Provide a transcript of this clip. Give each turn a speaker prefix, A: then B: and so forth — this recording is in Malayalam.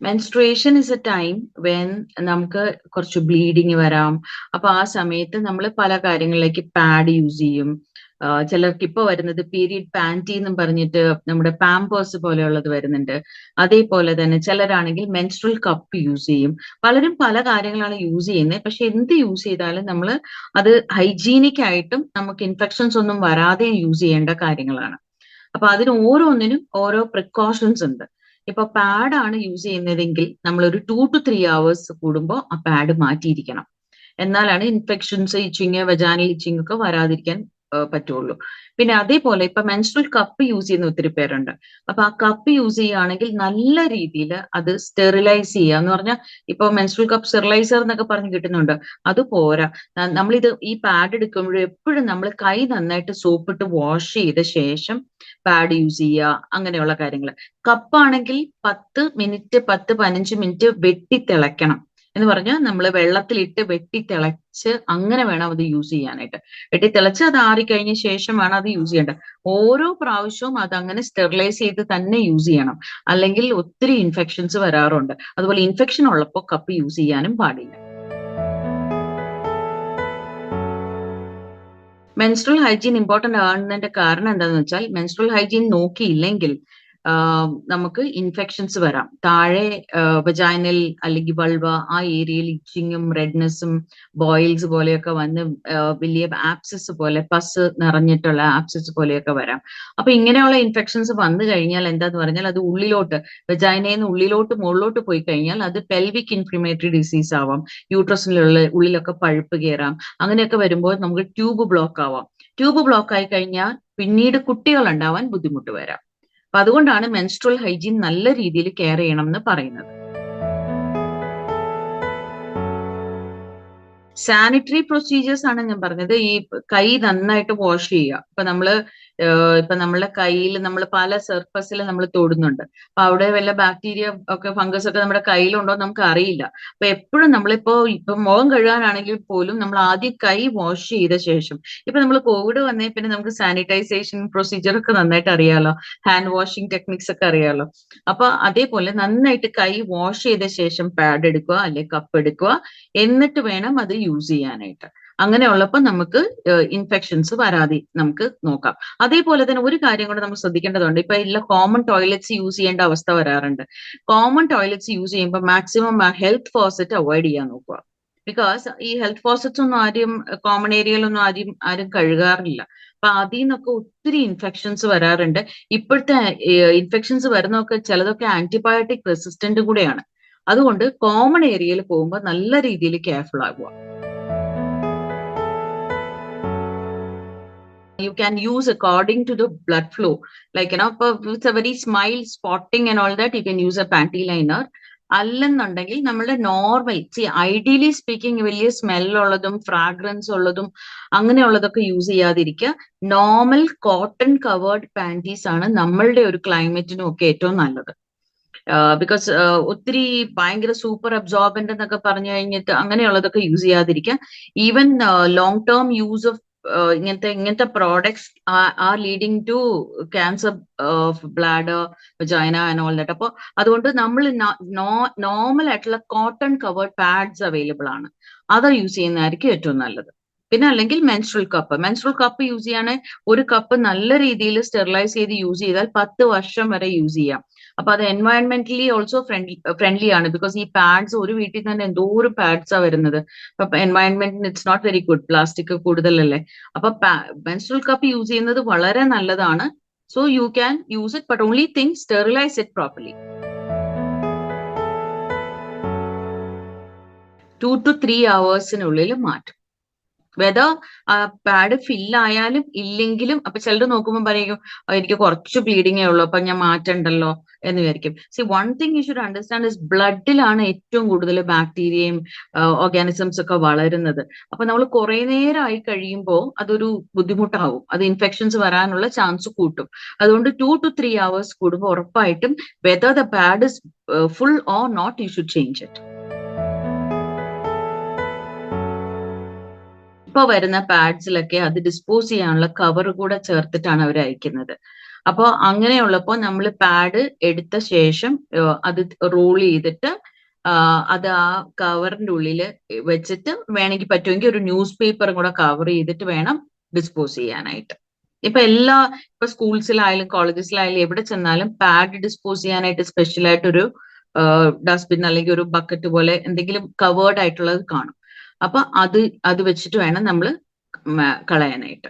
A: Menstruation is a time when നമുക്ക് കുറച്ച് ബ്ലീഡിങ് വരാം. അപ്പൊ ആ സമയത്ത് നമ്മൾ പല കാര്യങ്ങളിലേക്ക് പാഡ് യൂസ് ചെയ്യും. ചിലർക്ക് ഇപ്പൊ വരുന്നത് പീരീഡ് പാന്റി എന്നും പറഞ്ഞിട്ട് നമ്മുടെ പാമ്പേഴ്സ് പോലെയുള്ളത് വരുന്നുണ്ട്. അതേപോലെ തന്നെ ചിലരാണെങ്കിൽ മെൻസ്ട്രൽ കപ്പ് യൂസ് ചെയ്യും. പലരും പല കാര്യങ്ങളാണ് യൂസ് ചെയ്യുന്നത് പക്ഷെ എന്ത് യൂസ് ചെയ്താലും നമ്മൾ അത് ഹൈജീനിക് ആയിട്ടും നമുക്ക് ഇൻഫെക്ഷൻസ് ഒന്നും വരാതെ യൂസ് ചെയ്യേണ്ട കാര്യങ്ങളാണ്. അപ്പൊ അതിന് ഓരോന്നിനും ഓരോ പ്രിക്കോഷൻസ് ഉണ്ട്. ഇപ്പൊ പാഡാണ് യൂസ് ചെയ്യുന്നതെങ്കിൽ നമ്മൾ ഒരു ടു ടു ത്രീ അവേഴ്സ് കൂടുമ്പോൾ ആ പാഡ് മാറ്റിയിരിക്കണം. എന്നാലാണ് ഇൻഫെക്ഷൻസ് ഇച്ചിങ് വെജാനൽ ഇച്ചിങ് ഒക്കെ വരാതിരിക്കാൻ പറ്റുള്ളൂ. പിന്നെ അതേപോലെ ഇപ്പൊ മെൻസ്ട്രൽ കപ്പ് യൂസ് ചെയ്യുന്ന ഒത്തിരി പേരുണ്ട്. അപ്പൊ ആ കപ്പ് യൂസ് ചെയ്യുകയാണെങ്കിൽ നല്ല രീതിയിൽ അത് സ്റ്റെറിലൈസ് ചെയ്യുക. എന്ന് പറഞ്ഞാൽ ഇപ്പൊ മെൻസ്ട്രൽ കപ്പ് സ്റ്റെറിലൈസർ എന്നൊക്കെ പറഞ്ഞ് കിട്ടുന്നുണ്ട്. അത് പോരാ. നമ്മളിത് ഈ പാഡ് എടുക്കുമ്പോഴും എപ്പോഴും നമ്മൾ കൈ നന്നായിട്ട് സോപ്പിട്ട് വാഷ് ചെയ്ത ശേഷം പാഡ് യൂസ് ചെയ്യുക അങ്ങനെയുള്ള കാര്യങ്ങൾ. കപ്പാണെങ്കിൽ പത്ത് മിനിറ്റ് പത്ത് പതിനഞ്ച് മിനിറ്റ് വെട്ടി തിളയ്ക്കണം എന്ന് പറഞ്ഞാൽ നമ്മൾ വെള്ളത്തിലിട്ട് വെട്ടി തിളച്ച് അങ്ങനെ വേണം അത് യൂസ് ചെയ്യാനായിട്ട്. വെട്ടി തിളച്ച് അത് ആറിക്കഴിഞ്ഞ ശേഷം വേണം അത് യൂസ് ചെയ്യേണ്ടത്. ഓരോ പ്രാവശ്യവും അത് അങ്ങനെ സ്റ്റെറിലൈസ് ചെയ്ത് തന്നെ യൂസ് ചെയ്യണം. അല്ലെങ്കിൽ ഒത്തിരി ഇൻഫെക്ഷൻസ് വരാറുണ്ട്. അതുപോലെ ഇൻഫെക്ഷൻ ഉള്ളപ്പോൾ കപ്പ് യൂസ് ചെയ്യാനും പാടില്ല. മെൻസ്ട്രൽ ഹൈജീൻ ഇമ്പോർട്ടന്റ് ആകുന്നതിന്റെ കാരണം എന്താണെന്ന് വെച്ചാൽ മെൻസ്ട്രൽ ഹൈജീൻ നോക്കിയില്ലെങ്കിൽ നമുക്ക് ഇൻഫെക്ഷൻസ് വരാം. താഴെ വജൈനൽ അല്ലെങ്കിൽ ബൾവ ആ ഏരിയയിൽ ഇച്ചിങ്ങും റെഡ്നെസ്സും ബോയിൽസ് പോലെയൊക്കെ വന്ന് വലിയ ആപ്സസ് പോലെ പസ് നിറഞ്ഞിട്ടുള്ള ആപ്സസ് പോലെയൊക്കെ വരാം. അപ്പൊ ഇങ്ങനെയുള്ള ഇൻഫെക്ഷൻസ് വന്നു കഴിഞ്ഞാൽ എന്താന്ന് പറഞ്ഞാൽ അത് ഉള്ളിലോട്ട് വെജൈനയിൽ നിന്ന് ഉള്ളിലോട്ട് മുകളിലോട്ട് പോയി കഴിഞ്ഞാൽ അത് പെൽവിക് ഇൻഫ്ലമേറ്ററി ഡിസീസ് ആവാം. യൂട്രസിലുള്ള ഉള്ളിലൊക്കെ പഴുപ്പ് കയറാം അങ്ങനെയൊക്കെ വരുമ്പോൾ നമുക്ക് ട്യൂബ് ബ്ലോക്ക് ആവാം. ട്യൂബ് ബ്ലോക്ക് ആയി കഴിഞ്ഞാൽ പിന്നീട് കുട്ടികൾ ഉണ്ടാവാൻ ബുദ്ധിമുട്ട് വരാം. അപ്പൊ അതുകൊണ്ടാണ് മെൻസ്ട്രൽ ഹൈജീൻ നല്ല രീതിയിൽ കെയർ ചെയ്യണം എന്ന് പറയുന്നത്. സാനിറ്ററി പ്രൊസീജിയേഴ്സ് ആണ് ഞാൻ പറഞ്ഞത്. ഈ കൈ നന്നായിട്ട് വാഷ് ചെയ്യുക. ഇപ്പൊ നമ്മൾ ഇപ്പൊ നമ്മളെ കയ്യിൽ നമ്മൾ പല സർഫസിൽ നമ്മൾ തൊടുന്നുണ്ട്. അപ്പൊ അവിടെ വല്ല ബാക്ടീരിയ ഒക്കെ ഫംഗസ് ഒക്കെ നമ്മുടെ കയ്യിലുണ്ടോ നമുക്ക് അറിയില്ല. അപ്പൊ എപ്പോഴും നമ്മളിപ്പോ ഇപ്പൊ മുഖം കഴുകാനാണെങ്കിൽ പോലും നമ്മൾ ആദ്യം കൈ വാഷ് ചെയ്ത ശേഷം ഇപ്പൊ നമ്മൾ കോവിഡ് വന്നേ പിന്നെ നമുക്ക് സാനിറ്റൈസേഷൻ പ്രൊസീജിയർ ഒക്കെ നന്നായിട്ട് അറിയാലോ. ഹാൻഡ് വാഷിംഗ് ടെക്നിക്സ് ഒക്കെ അറിയാലോ. അപ്പൊ അതേപോലെ നന്നായിട്ട് കൈ വാഷ് ചെയ്ത ശേഷം പാഡ് എടുക്കുക അല്ലെ കപ്പ് എടുക്കുക. എന്നിട്ട് വേണം അത് യൂസ് ചെയ്യാനായിട്ട്. അങ്ങനെ ഉള്ളപ്പോൾ നമുക്ക് ഇൻഫെക്ഷൻസ് വരാതെ നമുക്ക് നോക്കാം. അതേപോലെ തന്നെ ഒരു കാര്യം കൂടെ നമ്മൾ ശ്രദ്ധിക്കേണ്ടതുണ്ട്. ഇപ്പൊ എല്ലാ കോമൺ ടോയ്ലറ്റ്സ് യൂസ് ചെയ്യേണ്ട അവസ്ഥ വരാറുണ്ട്. കോമൺ ടോയ്ലറ്റ്സ് യൂസ് ചെയ്യുമ്പോൾ മാക്സിമം ഹെൽത്ത് ഫോസറ്റ് അവോയ്ഡ് ചെയ്യാൻ നോക്കുക. ബിക്കോസ് ഈ ഹെൽത്ത് ഫോസറ്റ്സ് ഒന്നും ആരും കോമൺ ഏരിയയിലൊന്നും ആരും ആരും കഴുകാറില്ല. അപ്പൊ അതിൽ നിന്നൊക്കെ ഒത്തിരി ഇൻഫെക്ഷൻസ് വരാറുണ്ട്. ഇപ്പോഴത്തെ ഇൻഫെക്ഷൻസ് വരുന്നതൊക്കെ ചിലതൊക്കെ ആന്റിബയോട്ടിക് റെസിസ്റ്റന്റ് കൂടെയാണ്. അതുകൊണ്ട് കോമൺ ഏരിയയിൽ പോകുമ്പോൾ നല്ല രീതിയിൽ കെയർഫുൾ ആകുക you can use according to the blood flow. Like, you know, it's a very smile spotting and all that, you can use a panty liner. അല്ലെന്നുണ്ടെങ്കിൽ നമ്മുടെ നോർമൽ സി ഐഡിയലി സ്പീക്കിംഗ് വലിയ സ്മെല്ലുള്ളതും ഫ്രാഗ്രൻസ് ഉള്ളതും അങ്ങനെയുള്ളതൊക്കെ യൂസ് ചെയ്യാതിരിക്കുക നോർമൽ കോട്ടൺ കവേർഡ് പാന്റീസ് ആണ് നമ്മളുടെ ഒരു ക്ലൈമറ്റിനും ഒക്കെ ഏറ്റവും നല്ലത് ബിക്കോസ് ഒത്തിരി ഭയങ്കര സൂപ്പർ അബ്സോർബന്റ് എന്നൊക്കെ പറഞ്ഞു കഴിഞ്ഞിട്ട് അങ്ങനെയുള്ളതൊക്കെ യൂസ് ചെയ്യാതിരിക്കുക even long term use of ഇങ്ങനത്തെ ഇങ്ങനത്തെ products are leading to cancer of bladder vagina and all that അപ്പോൾ അതുകൊണ്ട് നമ്മൾ നോർമൽ ആയിട്ടുള്ള കോട്ടൺ കവേർഡ് പാഡ്സ് അവൈലബിൾ ആണ്. അത് യൂസ് ചെയ്യുന്നതായിരിക്കും ഏറ്റവും നല്ലത്. പിന്നെ അല്ലെങ്കിൽ menstrual cup menstrual cup use ചെയ്യാണെങ്കിൽ ഒരു കപ്പ് നല്ല രീതിയിൽ സ്റ്റെറിലൈസ് ചെയ്ത് യൂസ് ചെയ്താൽ പത്ത് വർഷം വരെ യൂസ് ചെയ്യാം. അപ്പൊ അത് എൻവയോൺമെന്റലി ഓൾസോ ഫ്രണ്ട്ലി ഫ്രണ്ട്ലി ആണ്. ബിക്കോസ് ഈ പാഡ്സ് ഒരു വീട്ടിൽ തന്നെ എന്തോരം പാഡ്സ് വരുന്നത്. അപ്പൊ എൻവയോൺമെന്റിന് it's not very good plastic കൂടുതലല്ലേ. അപ്പൊ മെൻസ്ട്രൽ കപ്പ് യൂസ് ചെയ്യുന്നത് വളരെ നല്ലതാണ്. So you can use it but only thing sterilize it properly two two three അവേഴ്സിനുള്ളിൽ മാറ്റും. വെതർ പാഡ് ഫില്ലായാലും ഇല്ലെങ്കിലും അപ്പൊ ചിലർ നോക്കുമ്പോൾ പറയും എനിക്ക് കുറച്ച് ബ്ലീഡിങ്ങേ ഉള്ളൂ അപ്പൊ ഞാൻ മാറ്റണ്ടല്ലോ. എന്ന് വിചാരിക്കും. See one thing you should understand is ബ്ലഡിലാണ് ഏറ്റവും കൂടുതൽ ബാക്ടീരിയയും ഓർഗാനിസംസ് ഒക്കെ വളരുന്നത്. അപ്പൊ നമ്മൾ കുറെ നേരം ആയി കഴിയുമ്പോൾ അതൊരു ബുദ്ധിമുട്ടാവും. അത് ഇൻഫെക്ഷൻസ് വരാനുള്ള ചാൻസ് കൂട്ടും. അതുകൊണ്ട് ടു ടു ത്രീ അവേഴ്സ് കൂടുമ്പോൾ ഉറപ്പായിട്ടും whether the pad is full or not you should change it ഇപ്പൊ വരുന്ന പാഡ്സിലൊക്കെ അത് ഡിസ്പോസ് ചെയ്യാനുള്ള കവർ കൂടെ ചേർത്തിട്ടാണ് അവർ അയക്കുന്നത് അപ്പൊ അങ്ങനെയുള്ളപ്പോ നമ്മൾ പാഡ് എടുത്ത ശേഷം അത് റോൾ ചെയ്തിട്ട് അത് ആ കവറിന്റെ ഉള്ളിൽ വെച്ചിട്ട് വേണമെങ്കിൽ പറ്റുമെങ്കിൽ ഒരു ന്യൂസ് പേപ്പറും കൂടെ കവർ ചെയ്തിട്ട് വേണം ഡിസ്പോസ് ചെയ്യാനായിട്ട്. ഇപ്പൊ എല്ലാ ഇപ്പൊ സ്കൂൾസിലായാലും കോളേജസിലായാലും എവിടെ ചെന്നാലും പാഡ് ഡിസ്പോസ് ചെയ്യാനായിട്ട് സ്പെഷ്യൽ ആയിട്ടൊരു ഡസ്റ്റ്ബിൻ അല്ലെങ്കിൽ ഒരു ബക്കറ്റ് പോലെ എന്തെങ്കിലും കവേർഡ് ആയിട്ടുള്ളത് കാണും. അപ്പൊ അത് അത് വെച്ചിട്ട് വേണം നമ്മൾ കളയാനായിട്ട്.